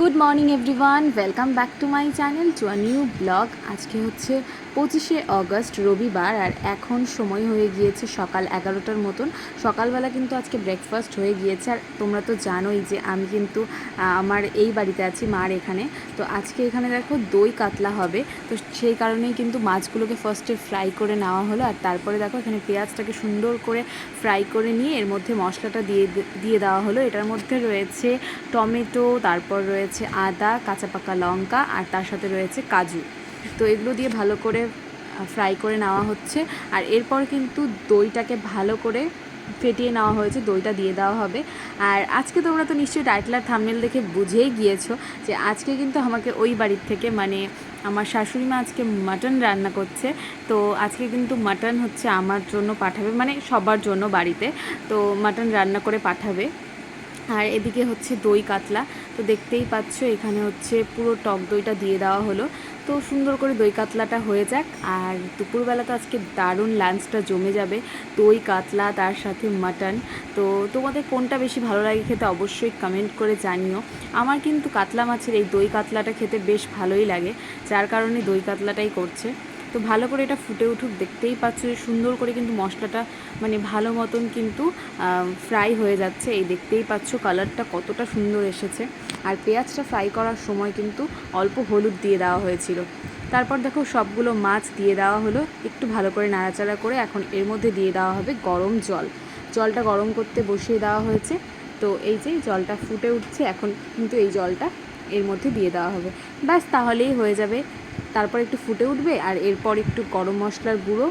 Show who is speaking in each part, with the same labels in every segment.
Speaker 1: Good morning everyone welcome back to my channel to a new blog আজকে হচ্ছে পঁচিশে August, রবিবার, আর এখন সময় হয়ে গিয়েছে সকাল এগারোটার মতন। সকালবেলা কিন্তু আজকে ব্রেকফাস্ট হয়ে গিয়েছে, আর তোমরা তো জানোই যে আমি কিন্তু আমার এই বাড়িতে আছি, মার এখানে। তো আজকে এখানে দেখো দই কাতলা হবে। তো সেই কারণেই কিন্তু মাছগুলোকে ফার্স্টে ফ্রাই করে নেওয়া হলো, আর তারপরে দেখো এখানে পেঁয়াজটাকে সুন্দর করে ফ্রাই করে নিয়ে এর মধ্যে মশলাটা দিয়ে দিয়ে দেওয়া হলো। এটার মধ্যে রয়েছে টমেটো, তারপর রয়েছে আদা, কাঁচা পাকা লঙ্কা আর তার সাথে রয়েছে কাজু। তো এগুলো দিয়ে ভালো করে ফ্রাই করে নেওয়া হচ্ছে। আর এরপর কিন্তু দইটাকে ভালো করে ফেটিয়ে নেওয়া হয়েছে, দইটা দিয়ে দেওয়া হবে। আর আজকে তোমরা তো নিশ্চয়ই টাইটলার থামনেল দেখে বুঝেই গিয়েছো যে আজকে কিন্তু আমাকে ওই বাড়ির থেকে মানে আমার শাশুড়ি মা আজকে মাটন রান্না করছে। তো আজকে কিন্তু মাটন হচ্ছে আমার জন্য পাঠাবে মানে সবার জন্য বাড়িতে। তো মাটন রান্না করে পাঠাবে। আর এদিকে হচ্ছে দই কাতলা। তো দেখতেই পাচ্ছ, এখানে হচ্ছে পুরো টক দইটা দিয়ে দেওয়া হলো। তো সুন্দর করে দই কাতলাটা হয়ে যাক। আর দুপুরবেলা তো আজকে দারুণ লাঞ্চটা জমে যাবে। দই, কাতলা, তার সাথে মাটন। তো তোমাদের কোনটা বেশি ভালো লাগে খেতে অবশ্যই কমেন্ট করে জানিও। আমার কিন্তু কাতলা মাছের এই দই কাতলাটা খেতে বেশ ভালোই লাগে। যার কারণে দই কাতলাটাই করছে। তো ভালো করে এটা ফুটে উঠুক, দেখতেই পাচ্ছ সুন্দর করে কিন্তু মশলাটা মানে ভালো মতন কিন্তু ফ্রাই হয়ে যাচ্ছে। এই দেখতেই পাচ্ছ কালারটা কতটা সুন্দর এসেছে। আর পেঁয়াজটা ফ্রাই করার সময় কিন্তু অল্প হলুদ দিয়ে দেওয়া হয়েছিল। তারপর দেখো সবগুলো মাছ দিয়ে দেওয়া হলো। একটু ভালো করে নাড়াচাড়া করে এখন এর মধ্যে দিয়ে দেওয়া হবে গরম জল। জলটা গরম করতে বসিয়ে দেওয়া হয়েছে। তো এই যে জলটা ফুটে উঠছে, এখন কিন্তু এই জলটা এর মধ্যে দিয়ে দেওয়া হবে। ব্যাস, তাহলেই হয়ে যাবে। তারপর একটু ফুটে উঠবে আর এরপর একটু গরম মশলার গুঁড়ো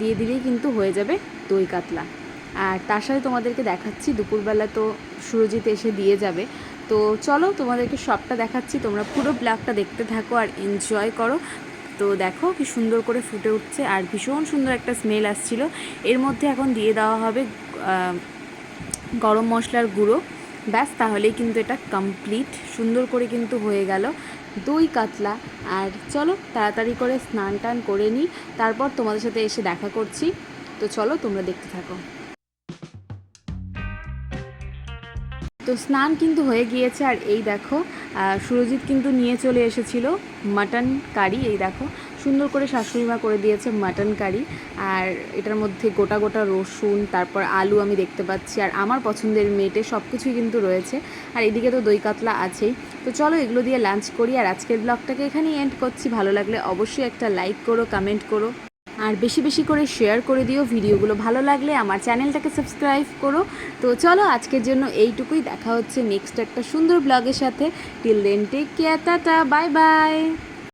Speaker 1: দিয়ে দিলেই কিন্তু হয়ে যাবে দই কাতলা। আর তার সাথে তোমাদেরকে দেখাচ্ছি, দুপুরবেলা তো সুরজিৎ এসে দিয়ে যাবে। তো চলো তোমাদেরকে সবটা দেখাচ্ছি, তোমরা পুরো ব্লগটা দেখতে থাকো আর এনজয় করো। তো দেখো কি সুন্দর করে ফুটে উঠছে আর ভীষণ সুন্দর একটা স্মেল আসছিল। এর মধ্যে এখন দিয়ে দেওয়া হবে গরম মশলার গুঁড়ো। ব্যাস, তাহলেই কিন্তু এটা কমপ্লিট সুন্দর করে কিন্তু হয়ে গেল। দই কাতলা। আর চলো, তাড়াতাড়ি করে স্নান টান করে নিই। তারপর তোমাদের সাথে এসে দেখা করছি। তো চলো, তোমরা দেখতে থাকো। তো স্নান কিন্তু হয়ে গিয়েছে, আর এই দেখো সুরজিৎ কিন্তু নিয়ে চলে এসেছিল মাটন কারি। এই দেখো, সুন্দর করে শাশুড়ি মা করে দিয়েছে মাটন কারি। আর এটার মধ্যে গোটা গোটা রসুন, তারপর আলু আমি দেখতে পাচ্ছি। আর আমার পছন্দের মেটে সব কিছুই কিন্তু রয়েছে। আর এদিকে তো দই কাতলা আছেই। তো চলো এগুলো দিয়ে লাঞ্চ করি, আর আজকের ব্লগটাকে এখানেই এন্ড করছি। ভালো লাগলে অবশ্যই একটা লাইক করো কমেন্ট করো, আর বেশি বেশি করে শেয়ার করে দিও ভিডিওগুলো। ভালো লাগলে আমার চ্যানেলটাকে সাবস্ক্রাইব করো। তো চলো আজকের জন্য এইটুকুই, দেখা হচ্ছে নেক্সট একটা সুন্দর ব্লগের সাথে। Till then take care tata bye bye